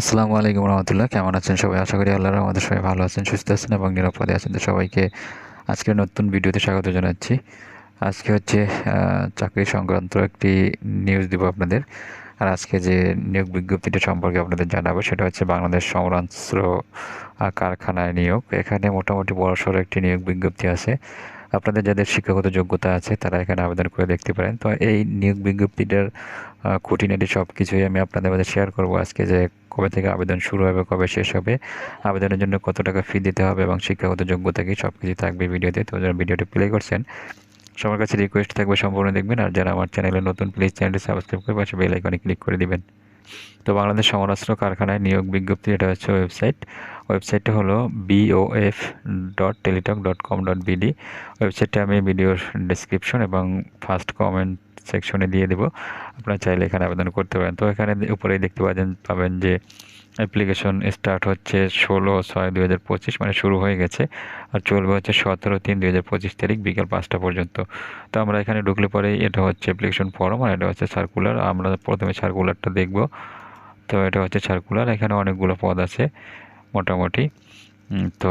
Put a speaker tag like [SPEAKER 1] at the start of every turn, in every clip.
[SPEAKER 1] আসসালামু আলাইকুম রহমতুল্লাহ। কেমন আছেন সবাই? আশা করি আল্লাহর আমাদের সবাই ভালো আছেন, সুস্থ আছেন এবং নিরাপদে আছেন। তো সবাইকে আজকের নতুন ভিডিওতে স্বাগত জানাচ্ছি। আজকে হচ্ছে চাকরি সংক্রান্ত একটি নিউজ দিব আপনাদের। আর আজকে যে নিয়োগ বিজ্ঞপ্তিটা সম্পর্কে আপনাদের জানাব, সেটা হচ্ছে বাংলাদেশ সমরাস্ত্র কারখানায় নিয়োগ। এখানে মোটামুটি বড়সড় একটি নিয়োগ বিজ্ঞপ্তি আছে। আপনাদের যাদের শিক্ষাগত যোগ্যতা আছে, তারা এখানে আবেদন করে দেখতে পারেন। তো এই নিয়োগ বিজ্ঞপ্তিটার খুঁটিনাটি সব কিছুই আমি আপনাদের মধ্যে শেয়ার করব আজকে যে কবে থেকে আবেদন শুরু হবে, কবে শেষ হবে, আবেদনের জন্য কত টাকা ফি দিতে হবে এবং শিক্ষাগত যোগ্যতা কি সব কিছু থাকবে ভিডিওতে। তো যারা ভিডিওটি প্লে করছেন, সবার কাছে রিকোয়েস্ট থাকবে সম্পূর্ণ দেখবেন আর যারা আমার চ্যানেলে নতুন প্লিজ চ্যানেলটি সাবস্ক্রাইব করে পাশে বেল আইকনে ক্লিক করে দিবেন। তো বাংলাদেশ সমরাস্ত্র কারখানায় নিয়োগ বিজ্ঞপ্তি, এটা হচ্ছে ওয়েবসাইট ওয়েবসাইটটা হলো BOF dot Teletalk dot com dot BD ওয়েবসাইটটা আমি ভিডিওর ডিসক্রিপশন এবং ফার্স্ট কমেন্ট সেকশনে দিয়ে দেবো। আপনারা চাইলে এখানে আবেদন করতে পারেন। তো এখানে উপরেই দেখতে পাবেন পাবেন যে অ্যাপ্লিকেশন স্টার্ট হচ্ছে ষোলো ছয় দুই হাজার পঁচিশ মানে শুরু হয়ে গেছে আর চলবে হচ্ছে সতেরো তিন দুই হাজার পঁচিশ তারিখ বিকেল পাঁচটা পর্যন্ত। তো আমরা এখানে ঢুকলে পরে এটা হচ্ছে অ্যাপ্লিকেশন ফর্ম আর এটা হচ্ছে সার্কুলার আমরা প্রথমে সার্কুলারটা দেখব। তো এটা হচ্ছে সার্কুলার এখানে অনেকগুলো পদ আছে। মোটামুটি। তো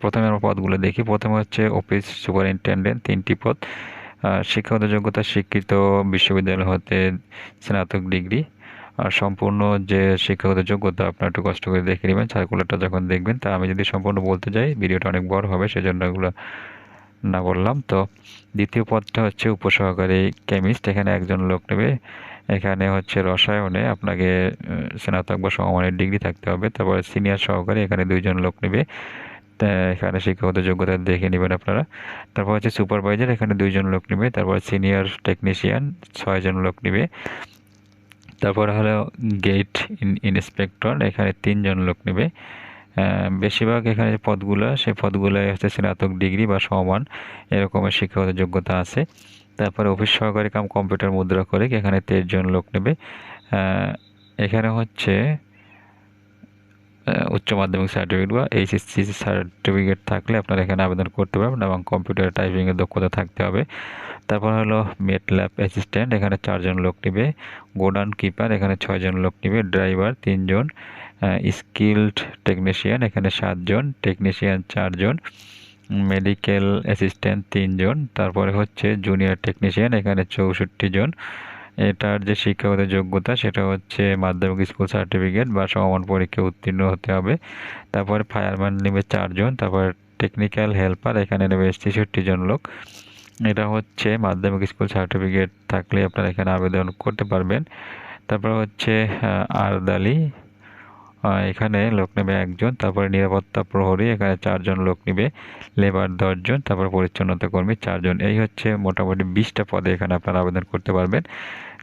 [SPEAKER 1] প্রথমে আমরা পদগুলো দেখি। প্রথমে হচ্ছে অফিস সুপারিনটেন্ডেন্ট তিনটি পদ। শিক্ষাগত যোগ্যতা শিক্ষিত বিশ্ববিদ্যালয় হতে স্নাতক ডিগ্রি। আর সম্পূর্ণ যে শিক্ষাগত যোগ্যতা আপনার একটু কষ্ট করে দেখে নেবেন সার্কুলারটা যখন দেখবেন, তা আমি যদি সম্পূর্ণ বলতে যাই, ভিডিওটা অনেক বড় হবে, সেজন্য এগুলো না বললাম। তো, দ্বিতীয় পদটা হচ্ছে উপসহকারী কেমিস্ট, এখানে একজন লোক নেবে। এখানে হচ্ছে রসায়নে আপনাকে স্নাতক বা সমমানের ডিগ্রি থাকতে হবে। তারপরে সিনিয়র সহকারী এখানে দুইজন লোক নেবে। এখানে শিক্ষাগত যোগ্যতা দেখে নেবেন আপনারা। তারপর হচ্ছে সুপারভাইজার, এখানে দুইজন লোক নেবে। তারপর সিনিয়র টেকনিশিয়ান, ছয়জন লোক নেবে। তারপর হলো গেট ইন্সপেক্টর, এখানে তিনজন লোক নেবে। বেশিরভাগ এখানে যে পদগুলো সেই পদগুলো হচ্ছে স্নাতক ডিগ্রি বা সমান এরকমের শিক্ষাগত যোগ্যতা আছে। তারপরে অফিস সহকারী কাম কম্পিউটার মুদ্রা করে এখানে তেইশ জন লোক নেবে। এখানে হচ্ছে উচ্চ মাধ্যমিক সার্টিফিকেট বা এইচএসসি সার্টিফিকেট থাকলে আপনারা এখানে আবেদন করতে পারবেন এবং কম্পিউটার টাইপিংয়ের দক্ষতা থাকতে হবে। তারপর হলো মেট ল্যাব অ্যাসিস্ট্যান্ট এখানে চারজন লোক নেবে। গোডাউন কিপার এখানে ছয়জন লোক নেবে। ড্রাইভার তিনজন স্কিল্ড টেকনিশিয়ান এখানে সাতজন টেকনিশিয়ান চারজন মেডিকেল অ্যাসিস্ট্যান্ট তিনজন, তারপরে হচ্ছে জুনিয়র টেকনিশিয়ান এখানে চৌষট্টি জন। এটার যে শিক্ষাগত যোগ্যতা, সেটা হচ্ছে মাধ্যমিক স্কুল সার্টিফিকেট বা সমমান পরীক্ষা উত্তীর্ণ হতে হবে। তারপরে ফায়ারম্যান নেবে চারজন, তারপর টেকনিক্যাল হেল্পার এখানে নেবে ছেষট্টি জন লোক। এটা হচ্ছে মাধ্যমিক স্কুল সার্টিফিকেট থাকলে আপনারা এখানে আবেদন করতে পারবেন। তারপর হচ্ছে আরদালি এখানে লোক নেবে একজন, তারপরে নিরাপত্তা প্রহরী, এখানে চারজন লোক নেবে, লেবার দশজন, তারপর পরিচ্ছন্নতা কর্মী চারজন। এই হচ্ছে মোটামুটি বিশটা পদে এখানে আপনারা আবেদন করতে পারবেন।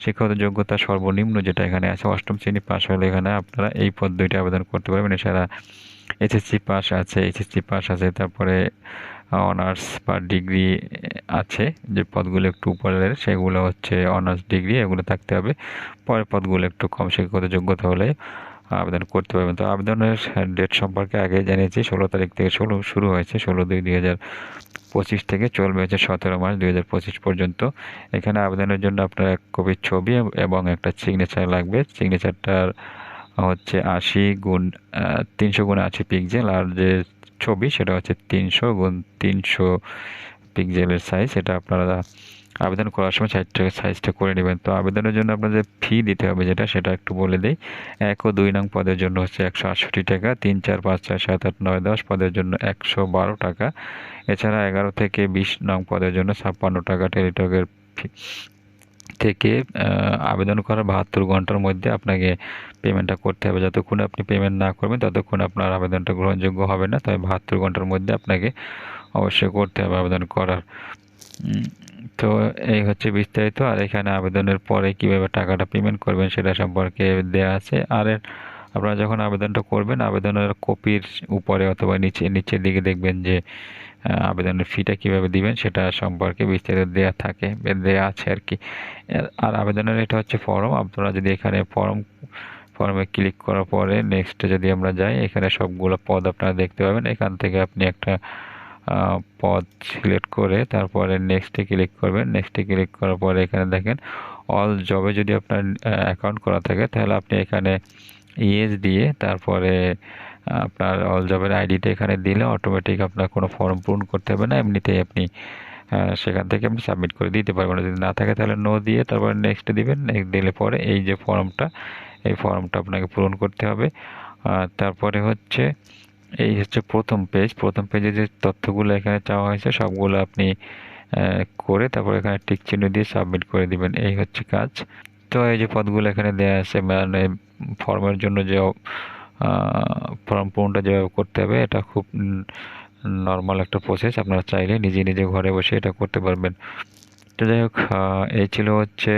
[SPEAKER 1] শিক্ষাগত যোগ্যতা সর্বনিম্ন যেটা এখানে আছে, অষ্টম শ্রেণি পাশ হলে এখানে আপনারা এই পদ দুইটা আবেদন করতে পারবেন। এছাড়া এসএসসি পাস আছে এইচএসসি পাস আছে, তারপরে অনার্স বা ডিগ্রি আছে, যে পদগুলো একটু উপরের, সেগুলো হচ্ছে অনার্স ডিগ্রি, এগুলো থাকতে হবে। পরের পদগুলো একটু কম, শিক্ষাগত যোগ্যতা হলে আবেদন করতে পারবেন তো আবেদনের ডেট সম্পর্কে আগে জানিয়েছি, ষোলো তারিখ থেকে ষোলো শুরু হয়েছে, ষোলো দুই দুই হাজার পঁচিশ থেকে চলবে হচ্ছে সতেরো মার্চ দুই হাজার পঁচিশ পর্যন্ত। এখানে আবেদনের জন্য আপনার এক কপির ছবি এবং একটা সিগনেচার লাগবে। সিগনেচারটার হচ্ছে আশি গুণ তিনশো গুণ আশি পিকজেল আর যে ছবি সেটা হচ্ছে তিনশো গুণ তিনশো পিকজেলের সাইজ সেটা আপনারা আবেদন করার সময় সাইজটা সাইজটা করে নেবেন। তো আবেদনের জন্য আপনাদের ফি দিতে হবে যেটা, সেটা একটু বলে দিই। এক ও দুই নং পদের জন্য হচ্ছে একশো আটষট্টি টাকা, তিন, চার, পাঁচ, ছয়, সাত, আট, নয়, দশ পদের জন্য একশো বারো টাকা। এছাড়া এগারো থেকে বিশ নং পদের জন্য ছাপ্পান্ন টাকা টেলিটকের ফি থেকে আবেদন করার বাহাত্তর ঘণ্টার মধ্যে আপনাকে পেমেন্টটা করতে হবে। যতক্ষণ আপনি পেমেন্ট না করবেন, ততক্ষণ আপনার আবেদনটা গ্রহণযোগ্য হবে না। তবে বাহাত্তর ঘণ্টার মধ্যে আপনাকে অবশ্যই করতে হবে আবেদন করার। তো এই হচ্ছে বিস্তারিত। আর এখানে আবেদনের পরে কীভাবে টাকাটা পেমেন্ট করবেন সেটা সম্পর্কে দেওয়া আছে। আর আপনারা যখন আবেদনটা করবেন, আবেদনের কপির উপরে অথবা নিচে, নিচের দিকে দেখবেন যে আবেদনের ফিটা কীভাবে দিবেন সেটা সম্পর্কে বিস্তারিত দেওয়া থাকে দেওয়া আছে আর কি। আর আবেদনের এটা হচ্ছে ফর্ম আপনারা যদি এখানে ফর্ম ফর্মে ক্লিক করার পরে নেক্সটে যদি আমরা যাই, এখানে সবগুলো পদ আপনারা দেখতে পাবেন। এখান থেকে আপনি একটা পদ সিলেক্ট করে তারপরে নেক্সটে ক্লিক করবেন। নেক্সটে ক্লিক করার পরে এখানে দেখেন অল জবে যদি আপনার অ্যাকাউন্ট করা থাকে, তাহলে আপনি এখানে ইএস দিয়ে তারপরে আপনার অল জবের আইডিটা এখানে দিলে অটোমেটিক আপনার কোনো ফর্ম পূরণ করতে হবে না। এমনিতেই আপনি সেখান থেকে আপনি সাবমিট করে দিতে পারবেন। যদি না থাকে তাহলে নো দিয়ে তারপরে নেক্সট দিবেন। নেক্সট দিলে পরে এই যে ফর্মটা এই ফর্মটা আপনাকে পূরণ করতে হবে। তারপরে হচ্ছে এই হচ্ছে প্রথম পেজ প্রথম পেজে যে তথ্যগুলো এখানে চাওয়া হয়েছে, সবগুলো আপনি করে তারপর এখানে টিক চিহ্ন দিয়ে সাবমিট করে দিবেন। এই হচ্ছে কাজ। তো এই যে পদগুলো এখানে দেওয়া আছে মানে ফর্মের জন্য যে ফর্ম পূরণটা যেভাবে করতে হবে, এটা খুব নর্মাল একটা প্রসেস আপনারা চাইলে নিজে নিজে ঘরে বসে এটা করতে পারবেন। তো যাই হোক এই ছিল হচ্ছে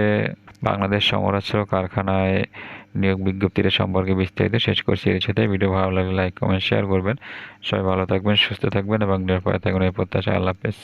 [SPEAKER 1] বাংলাদেশ সমরাস্ত্র কারখানায় নিয়োগ বিজ্ঞপ্তিটা সম্পর্কে বিস্তারিত শেষ করছি এর সাথে ভিডিও ভালো লাগলে লাইক কমেন্ট শেয়ার করবেন। সবাই ভালো থাকবেন, সুস্থ থাকবেন এবং নিরাপদে থাকবেন এই প্রত্যাশা আল্লাহ হাফেজ।